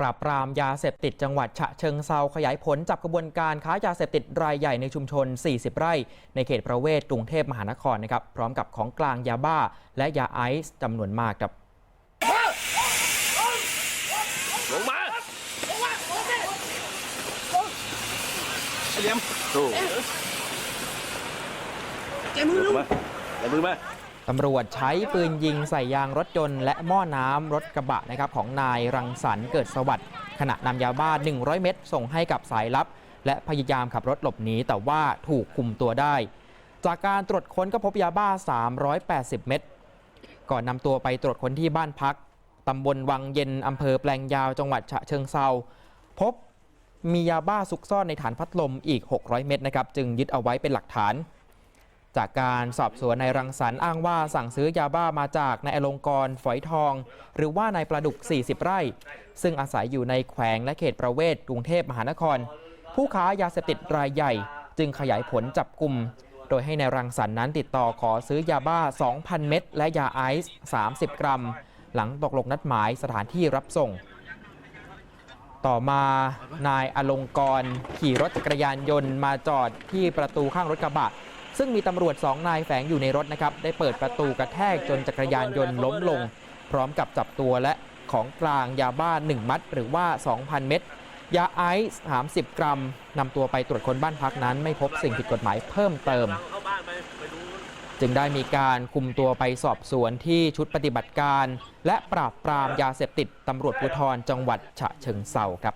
ปราบปรามยาเสพติดจังหวัดฉะเชิงเซาขยายผลจับกระบวนการค้ายาเสพติดรายใหญ่ในชุมชน 40 ไร่ ในเขตประเวศกรุงเทพมหานครนะครับพร้อมกับของกลางยาบ้า และยาไอซ์จำนวนมากครับลงมาเหลี่ยมถูกใจมือลลูงกมาอย่ามือมา ตำรวจใช้ปืนยิงใส่ยางรถยนต์และหม้อน้ำรถกระบะนะครับของนายรังสรรค์เกิดสวัสดิ์ขณะนำยาบ้า 100 เม็ดส่งให้กับสายลับ และพยายามขับรถหลบหนีแต่ว่าถูกคุมตัวได้ จากการตรวจค้นก็พบยาบ้า 380 เม็ดก่อนนำตัวไปตรวจค้นที่บ้านพักตำบลวังเย็นอำเภอแปลงยาวจังหวัดฉะเชิงเซาพบมียาบ้าซุกซ่อนในฐานพัดลมอีก 600 เม็ดนะครับจึงยึดเอาไว้เป็นหลักฐาน จากการสอบสวนนายรังสรรค์อ้างว่าสั่งซื้อยาบ้ามาจากนายอลงกรฝอยทอง หรือว่านายประดุก 40 ไร่ ซึ่งอาศัยอยู่ในแขวงและเขตประเวศกรุงเทพมหานคร ผู้ค้ายาเสพติดรายใหญ่ จึงขยายผลจับกลุ่ม โดยให้นายรังสรรค์นั้นติดต่อขอซื้อยาบ้า 2,000 เม็ดและยาไอซ์ 30 กรัม หลังตกลงนัดหมายสถานที่รับส่ง ต่อมานายอลงกร ขี่รถจักรยานยนต์มาจอดที่ประตูข้างรถกระบะ ซึ่งมีตำรวจสองนายแฝงอยู่ในรถนะครับได้เปิดประตูกระแทกจนจักรยานยนต์ล้มลง พร้อมกับจับตัวและของกลางยาบ้า 1 มัด หรือว่า 2,000 เม็ดยาไอซ์30 กรัมนำตัวไปตรวจค้นบ้านพักนั้น ไม่พบสิ่งผิดกฎหมายเพิ่มเติม จึงได้มีการคุมตัวไปสอบสวนที่ชุดปฏิบัติการ และปราบปรามยาเสพติดตำรวจภูธรจังหวัดฉะเชิงเซาครับ